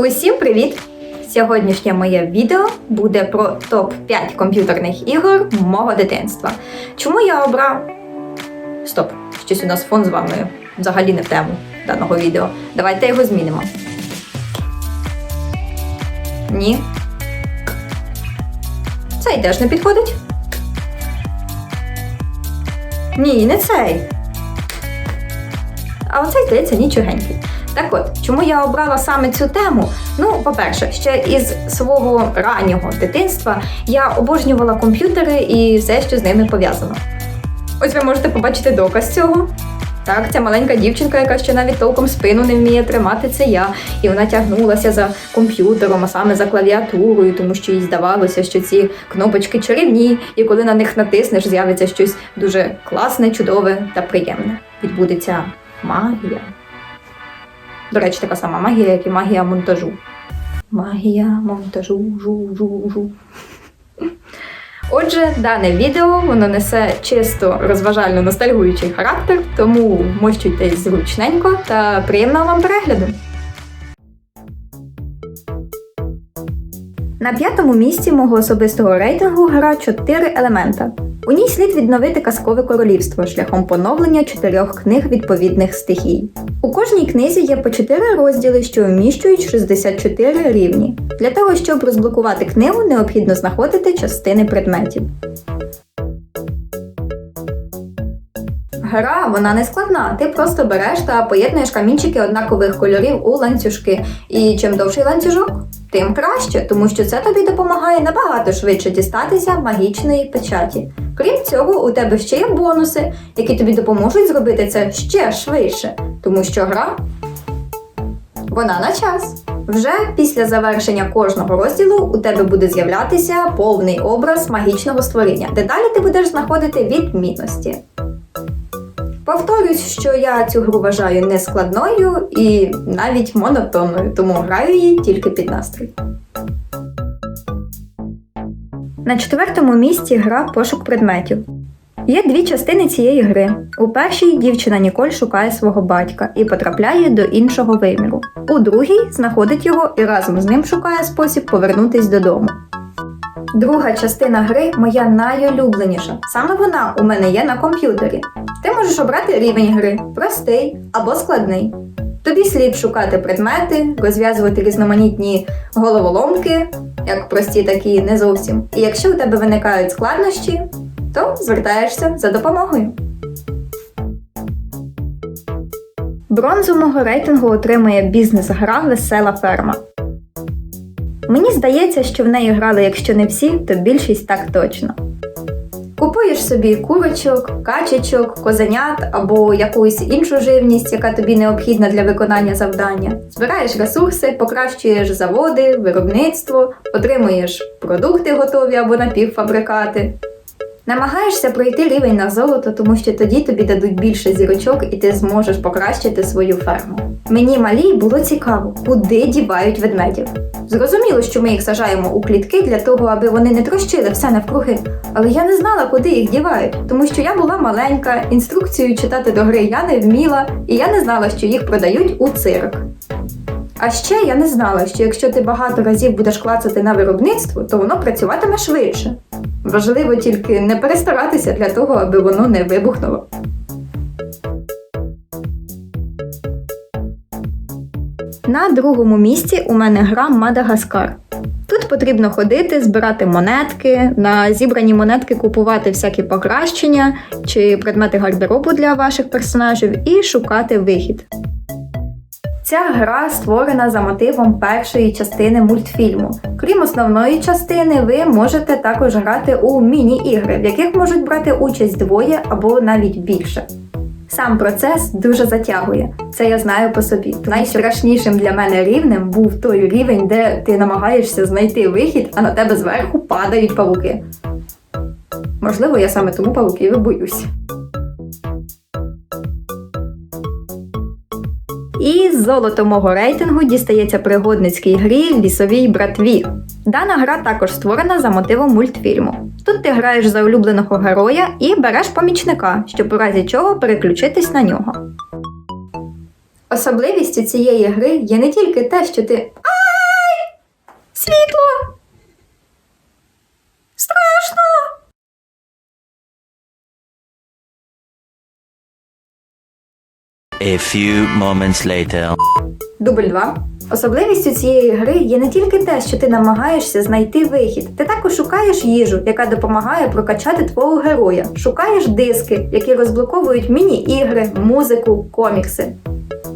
Усім привіт! Сьогоднішнє моє відео буде про топ-5 комп'ютерних ігор мого дитинства. Чому я обрав. Стоп, щось у нас фон з вами взагалі не в тему даного відео. Давайте його змінимо. Ні. Цей теж не підходить. Ні, не цей. А оцей, здається, нічогенький. Так от, чому я обрала саме цю тему? Ну, по-перше, ще із свого раннього дитинства я обожнювала комп'ютери і все, що з ними пов'язано. Ось ви можете побачити доказ цього. Так, ця маленька дівчинка, яка ще навіть толком спину не вміє тримати, це я. І вона тягнулася за комп'ютером, а саме за клавіатурою, тому що їй здавалося, що ці кнопочки чарівні, і коли на них натиснеш, з'явиться щось дуже класне, чудове та приємне. Відбудеться магія. До речі, така сама магія, як і магія монтажу. Магія монтажу, жу, жу, жу. Отже, дане відео воно несе чисто розважально ностальгуючий характер, тому вмощуйтесь зручненько та приємного вам перегляду. На п'ятому місці мого особистого рейтингу гра чотири елемента. У ній слід відновити казкове королівство шляхом поновлення чотирьох книг відповідних стихій. У кожній книзі є по 4 розділи, що вміщують 64 рівні. Для того, щоб розблокувати книгу, необхідно знаходити частини предметів. Гра вона не складна. Ти просто береш та поєднуєш камінчики однакових кольорів у ланцюжки. І чим довший ланцюжок, тим краще, тому що це тобі допомагає набагато швидше дістатися магічної печаті. Крім цього, у тебе ще є бонуси, які тобі допоможуть зробити це ще швидше, тому що гра вона на час. Вже після завершення кожного розділу у тебе буде з'являтися повний образ магічного створіння, де далі ти будеш знаходити відмінності. Повторюсь, що я цю гру вважаю нескладною і навіть монотонною, тому граю її тільки під настрій. На четвертому місці гра пошук предметів. Є дві частини цієї гри. У першій дівчина Ніколь шукає свого батька і потрапляє до іншого виміру. У другій знаходить його і разом з ним шукає спосіб повернутись додому. Друга частина гри моя найулюбленіша. Саме вона у мене є на комп'ютері. Ти можеш обрати рівень гри простий або складний. Тобі слід шукати предмети, розв'язувати різноманітні головоломки, як прості, так і не зовсім. І якщо у тебе виникають складнощі, то звертаєшся за допомогою. Бронзу мого рейтингу отримує бізнес-гра Весела ферма. Мені здається, що в неї грали, якщо не всі, то більшість так точно. Купуєш собі курочок, качечок, козенят або якусь іншу живність, яка тобі необхідна для виконання завдання. Збираєш ресурси, покращуєш заводи, виробництво, отримуєш продукти готові або напівфабрикати. Намагаєшся пройти рівень на золото, тому що тоді тобі дадуть більше зірочок і ти зможеш покращити свою ферму. Мені малій було цікаво, куди дівають ведмедів. Зрозуміло, що ми їх сажаємо у клітки для того, аби вони не трощили все навкруги. Але я не знала, куди їх дівають, тому що я була маленька, інструкцію читати до гри я не вміла, і я не знала, що їх продають у цирк. А ще я не знала, що якщо ти багато разів будеш клацати на виробництво, то воно працюватиме швидше. Важливо тільки не перестаратися для того, аби воно не вибухнуло. На другому місці у мене гра Мадагаскар. Тут потрібно ходити, збирати монетки, на зібрані монетки купувати всякі покращення чи предмети гардеробу для ваших персонажів і шукати вихід. Ця гра створена за мотивом першої частини мультфільму. Крім основної частини, ви можете також грати у міні-ігри, в яких можуть брати участь двоє або навіть більше. Сам процес дуже затягує, це я знаю по собі. Найстрашнішим для мене рівнем був той рівень, де ти намагаєшся знайти вихід, а на тебе зверху падають павуки. Можливо, я саме тому павуків і боюсь. І золото мого рейтингу дістається пригодницькій грі Лісовій братві. Дана гра також створена за мотивом мультфільму. Тут ти граєш за улюбленого героя і береш помічника, щоб у разі чого переключитись на нього. Особливістю цієї гри є не тільки те, що ти Ай! Світло! Страшно! A few moments later. Дубль 2. Особливістю цієї гри є не тільки те, що ти намагаєшся знайти вихід, ти також шукаєш їжу, яка допомагає прокачати твого героя, шукаєш диски, які розблоковують міні-ігри, музику, комікси.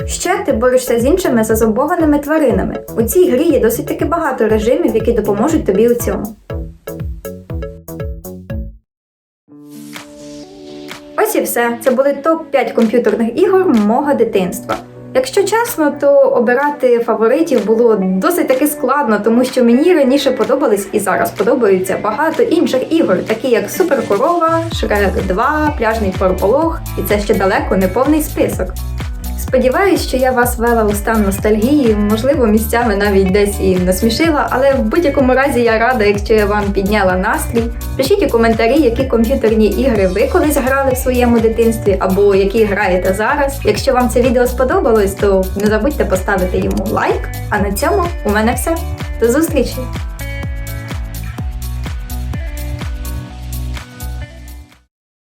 Ще ти борешся з іншими зазомбованими тваринами. У цій грі є досить таки багато режимів, які допоможуть тобі у цьому. Ось і все. Це були топ-5 комп'ютерних ігор мого дитинства. Якщо чесно, то обирати фаворитів було досить таки складно, тому що мені раніше подобались і зараз подобаються багато інших ігор, такі як Суперкорова, Шрек 2, Пляжний Форполог, і це ще далеко не повний список. Сподіваюсь, що я вас вела у стан ностальгії, можливо, місцями навіть десь і насмішила, але в будь-якому разі я рада, якщо я вам підняла настрій. Пишіть у коментарі, які комп'ютерні ігри ви колись грали в своєму дитинстві, або які граєте зараз. Якщо вам це відео сподобалось, то не забудьте поставити йому лайк. А на цьому у мене все. До зустрічі!